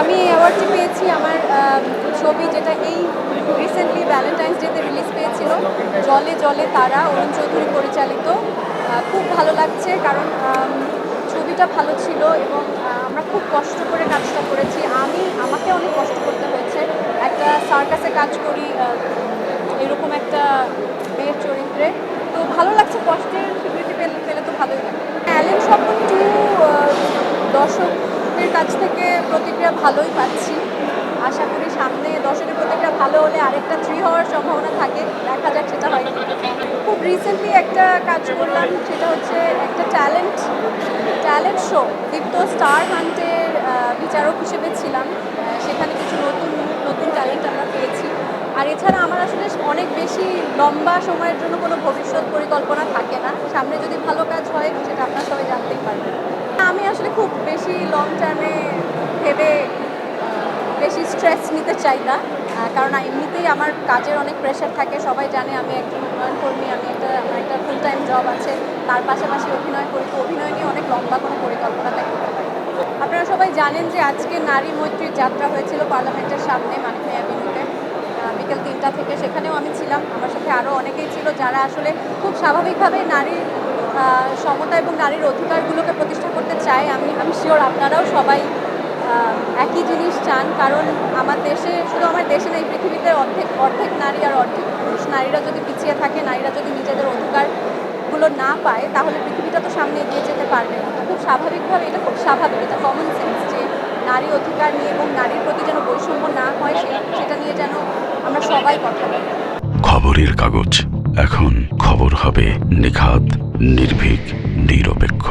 আমি অ্যাওয়ার্ডটি পেয়েছি, আমার ছবি যেটা এই রিসেন্টলি ভ্যালেন্টাইন্স ডেতে রিলিজ পেয়েছিল, জলে জলে তারা, অরুণ চৌধুরী পরিচালিত। খুব ভালো লাগছে কারণ ছবিটা ভালো ছিল এবং আমরা খুব কষ্ট করে কাজটা করেছি। আমি, আমাকে অনেক কষ্ট করতে হয়েছে। একটা সার্কাসে কাজ করি এরকম একটা মেয়ের চরিত্রে। তো ভালো লাগছে, কষ্টের স্বীকৃতি পেলে পেলে তো ভালোই লাগে। অ্যালেন স্বপ্ন টু দর্শকদের কাছ থেকে প্রতিক্রিয়া ভালোই পাচ্ছি। আশা করি সামনে দর্শকের প্রতিক্রিয়া ভালো হলে আরেকটা থ্রি হওয়ার সম্ভাবনা থাকে, দেখা যাক সেটা হয় খুব রিসেন্টলি একটা কাজ করলাম, সেটা হচ্ছে একটা talent talent show Deepto star হান্টের বিচারক হিসেবে ছিলাম। সেখানে কিছু নতুন নতুন ট্যালেন্ট আমরা পেয়েছি। আর এছাড়া আমার আসলে অনেক বেশি লম্বা সময়ের জন্য কোনো ভবিষ্যৎ পরিকল্পনা থাকে না। সামনে যদি ভালো কাজ হয়, সেটা আপনারা সবাই জানতেই পারবেন। আমি আসলে খুব বেশি লং টার্মে ভেবে বেশি স্ট্রেস নিতে চাই না। কারণ এমনিতেই আমার কাজের অনেক প্রেশার থাকে। সবাই জানে আমি একজন উন্নয়ন কর্মী, আমি একটা, আমার একটা ফুল টাইম জব আছে। তার পাশাপাশি অভিনয় করি। তো অভিনয় নিয়ে অনেক লম্বা কোনো পরিকল্পনা পারে আপনারা সবাই জানেন যে আজকে নারী মৈত্রীর যাত্রা হয়েছিল পার্লামেন্টের সামনে মাননীয় অ্যাভিনিউতে বিকেল তিনটা থেকে। সেখানেও আমি ছিলাম। আমার সাথে আরও অনেকেই ছিল যারা আসলে খুব স্বাভাবিকভাবে নারীর সমতা এবং নারীর অধিকারগুলোকে চায় আমি আমি শিওর আপনারাও সবাই একই জিনিস চান, কারণ আমার দেশে, শুধু আমার দেশে নেই, পৃথিবীতে অর্ধেক অর্ধেক নারী আর অর্ধেক পুরুষ। নারীরা যদি পিছিয়ে থাকে, নারীরা যদি নিজেদের অধিকারগুলো না পায়, তাহলে পৃথিবীটা তো সামনে এগিয়ে যেতে পারবে না। খুব স্বাভাবিকভাবে এটা খুব স্বাভাবিক, এটা কমন সেন্স যে নারী অধিকার নিয়ে এবং নারীর প্রতি যেন বৈষম্য না হয় সেটা নিয়ে যেন আমরা সবাই কথা বলি। খবরের কাগজ। এখন খবর হবে নিখাত, নির্ভীক, নিরপেক্ষ।